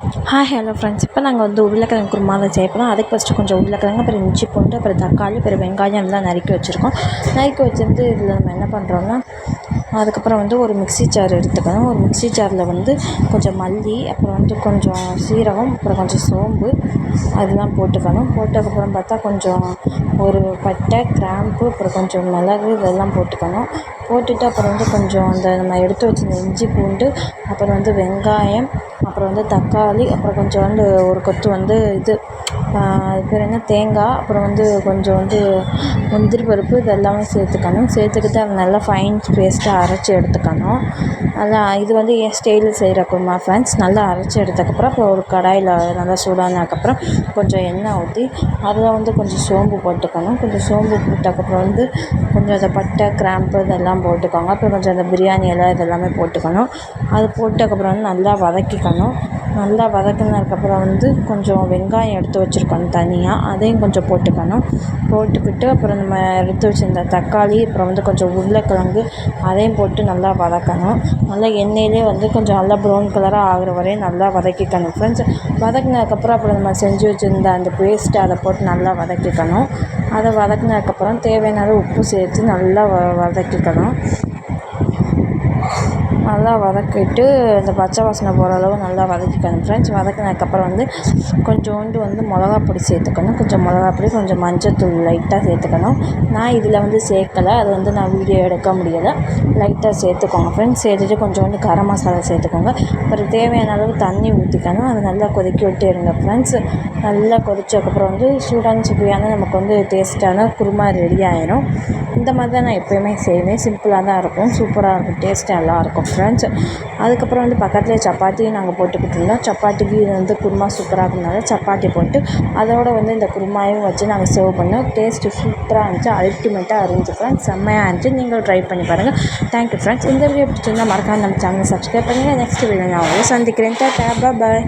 Hi hello friends இப்போ நாங்கள் வந்து உருளைக்கிழங்கு குருமா தான் செய்ய போகிறோம் அதுக்கு ஃபஸ்ட்டு கொஞ்சம் உருளைக்கிழங்கு அப்புறம் இஞ்சி பூண்டு அப்புறம் தக்காளி அப்புறம் வெங்காயம் எல்லாம் நறுக்கி வச்சுருக்கோம். நறுக்கி வச்சுருந்து இதில் நம்ம என்ன பண்ணுறோம்னா அதுக்கப்புறம் வந்து ஒரு மிக்ஸி ஜார் எடுத்துக்கணும். ஒரு மிக்ஸி ஜாரில் வந்து கொஞ்சம் மல்லி அப்புறம் வந்து கொஞ்சம் சீரகம் அப்புறம் கொஞ்சம் சோம்பு அதெல்லாம் போட்டுக்கணும். போட்டதுக்கப்புறம் பார்த்தா கொஞ்சம் ஒரு பட்டை கிராம்பு அப்புறம் கொஞ்சம் மிளகு இதெல்லாம் போட்டுக்கணும். போட்டுட்டு அப்புறம் வந்து கொஞ்சம் அந்த நம்ம எடுத்து வச்சிருந்த இஞ்சி பூண்டு அப்புறம் வந்து வெங்காயம் அப்புறம் வந்து தக்காளி அப்புறம் கொஞ்சோண்டு ஒரு கொத்து வந்து இது அது பேர் என்ன தேங்காய் அப்புறம் வந்து கொஞ்சம் வந்து முந்திரி பருப்பு இது எல்லாமே சேர்த்துக்கணும். சேர்த்துக்கிட்டு அதை நல்லா ஃபைன் பேஸ்ட்டாக அரைச்சி எடுத்துக்கணும். நல்லா இது வந்து என் ஸ்டைலில் செய்கிற குருமா ஃப்ரெண்ட்ஸ் நல்லா அரைச்சி எடுத்ததுக்கப்புறம் அப்புறம் ஒரு கடாயில் நல்லா சூடானதுக்கப்புறம் கொஞ்சம் எண்ணெய் ஊற்றி அதில் வந்து கொஞ்சம் சோம்பு போட்டுக்கணும். கொஞ்சம் சோம்பு போட்டதுக்கப்புறம் வந்து கொஞ்சம் அந்த பட்டை கிராம்பு இதெல்லாம் போட்டுக்கோங்க. அப்புறம் கொஞ்சம் அந்த பிரியாணி எல்லாம் இதெல்லாமே போட்டுக்கணும். அது போட்டதுக்கப்புறம் வந்து நல்லா வதக்கிக்கணும். நல்லா வதக்கினதுக்கப்புறம் வந்து கொஞ்சம் வெங்காயம் எடுத்து வச்சுருக்கணும் தனியாக அதையும் கொஞ்சம் போட்டுக்கணும். போட்டுக்கிட்டு அப்புறம் நம்ம எடுத்து வச்சிருந்த தக்காளி அப்புறம் வந்து கொஞ்சம் உருளைக்கிழங்கு அதையும் போட்டு நல்லா வதக்கணும். நல்லா எண்ணெயிலே வந்து கொஞ்சம் நல்லா ப்ரௌன் கலராக ஆகிற வரையும் நல்லா வதக்கிக்கணும். ஃப்ரெண்ட்ஸ் வதக்கினதுக்கப்புறம் அப்புறம் நம்ம செஞ்சு வச்சுருந்த அந்த பேஸ்ட்டை அதை போட்டு நல்லா வதக்கிக்கணும். அதை வதக்கினதுக்கப்புறம் தேவையான உப்பு சேர்த்து நல்லா வ வதக்கிக்கணும். நல்லா வதக்கிட்டு அந்த பச்சை வாசனை போகிற அளவு நல்லா வதக்கிக்கணும். ஃப்ரெண்ட்ஸ் வதக்கினதுக்கப்புறம் வந்து கொஞ்சோண்டு வந்து மிளகா பொடி சேர்த்துக்கணும். கொஞ்சம் மிளகா பொடி கொஞ்சம் மஞ்சத்தூள் லைட்டாக சேர்த்துக்கணும். நான் இதில் வந்து சேர்க்கலை. அது வந்து நான் வீடியோ எடுக்க முடியலை. லைட்டாக சேர்த்துக்கோங்க. ஃப்ரெண்ட்ஸ் சேர்த்துட்டு கொஞ்சோண்டு கரம் மசாலா சேர்த்துக்கோங்க. அப்புறம் தேவையான அளவு தண்ணி ஊற்றிக்கணும் அது நல்லா கொதிக்க விட்டு இருங்க. ஃப்ரெண்ட்ஸ் நல்லா கொதிச்சதுக்கப்புறம் வந்து சூடான சுவையான நமக்கு வந்து டேஸ்ட்டான குருமா ரெடி ஆயிரும். இந்த மாதிரி தான் நான் எப்போயுமே செய்வேன். சிம்பிளாக தான் இருக்கும். சூப்பராக இருக்கும். டேஸ்ட் நல்லாயிருக்கும் ஃப்ரெண்ட்ஸ் அதுக்கப்புறம் வந்து பக்கத்துலேயே சப்பாத்தியும் நாங்கள் போட்டுக்கிட்டு இருந்தோம். சப்பாத்திக்கு இது வந்து குருமா சூப்பராக இருக்கிறதுனால சப்பாத்தி போட்டு அதோடு வந்து இந்த குருமாயும் வச்சு நாங்கள் சர்வ் பண்ணோம். டேஸ்ட்டு சூப்பராக இருந்துச்சு. அல்டிமேட்டாக இருந்துச்சு ஃப்ரெண்ட்ஸ் செம்மையாக இருந்துச்சு. நீங்களும் ட்ரை பண்ணி பாருங்கள் தேங்க்யூ ஃப்ரெண்ட்ஸ் இந்த வீடியோ பிடிச்சிருந்தால் மறக்காமல் நம்ம சேனல் சப்ஸ்கிரைப் பண்ணுங்கள் நெக்ஸ்ட் வீடியோ நான் உங்களை சந்திக்கிறேன். டாட்டா பாய்